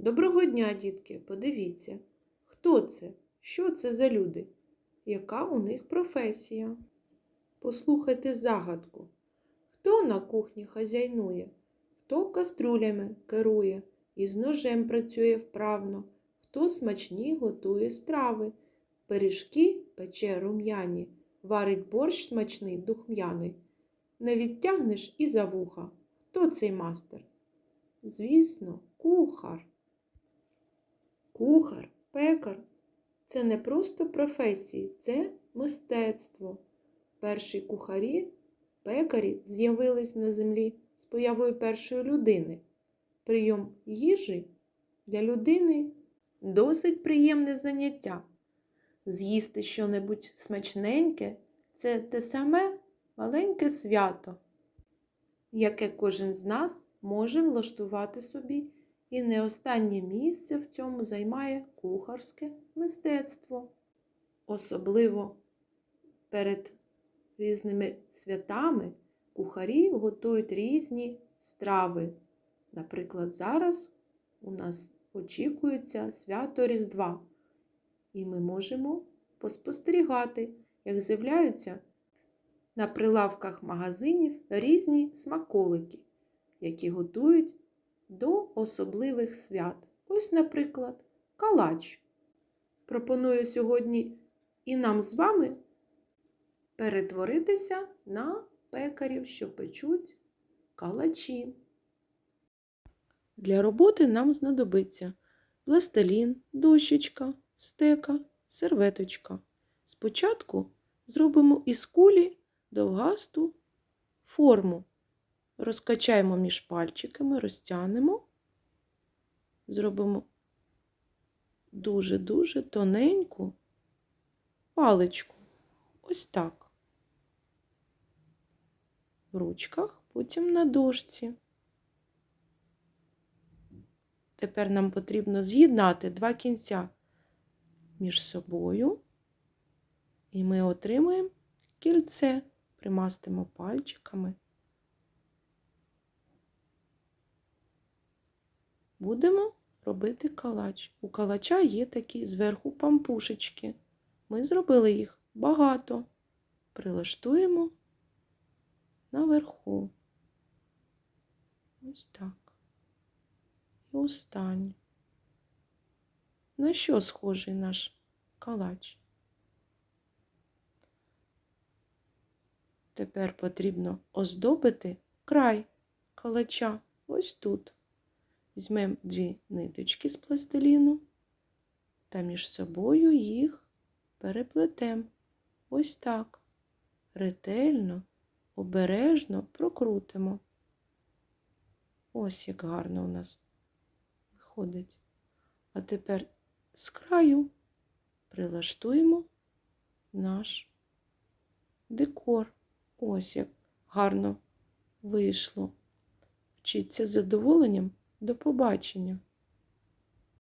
Доброго дня, дітки! Подивіться, хто це? Що це за люди? Яка у них професія? Послухайте загадку. Хто на кухні хазяйнує? Хто каструлями керує і з ножем працює вправно? Хто смачні готує страви? Пиріжки пече рум'яні, варить борщ смачний духм'яний. Не відтягнеш і за вуха. Хто цей мастер? Звісно, кухар. Кухар, пекар це не просто професії, це мистецтво. Перші кухарі, пекарі з'явились на землі з появою першої людини. Прийом їжі для людини досить приємне заняття. З'їсти щонебудь смачненьке це те саме маленьке свято, яке кожен з нас може влаштувати собі. І не останнє місце в цьому займає кухарське мистецтво. Особливо перед різними святами кухарі готують різні страви. Наприклад, зараз у нас очікується свято Різдва, і ми можемо поспостерігати, як з'являються на прилавках магазинів різні смаколики, які готують до особливих свят. Ось, наприклад, калач. Пропоную сьогодні і нам з вами перетворитися на пекарів, що печуть калачі. Для роботи нам знадобиться пластилін, дощечка, стека, серветочка. Спочатку зробимо із кулі довгасту форму. Розкачаємо між пальчиками, розтягнемо, зробимо дуже-дуже тоненьку паличку. Ось так. В ручках, потім на дошці. Тепер нам потрібно з'єднати два кінця між собою, і ми отримаємо кільце, примастимо пальчиками. Будемо робити калач. У калача є такі зверху пампушечки. Ми зробили їх багато. Прилаштуємо наверху. Ось так. І останнє. На що схожий наш калач? Тепер потрібно оздобити край калача ось тут. Візьмемо дві ниточки з пластиліну та між собою їх переплетемо. Ось так. Ретельно, обережно прокрутимо. Ось як гарно у нас виходить. А тепер з краю прилаштуємо наш декор. Ось як гарно вийшло. Вчіться з задоволенням. До побачення!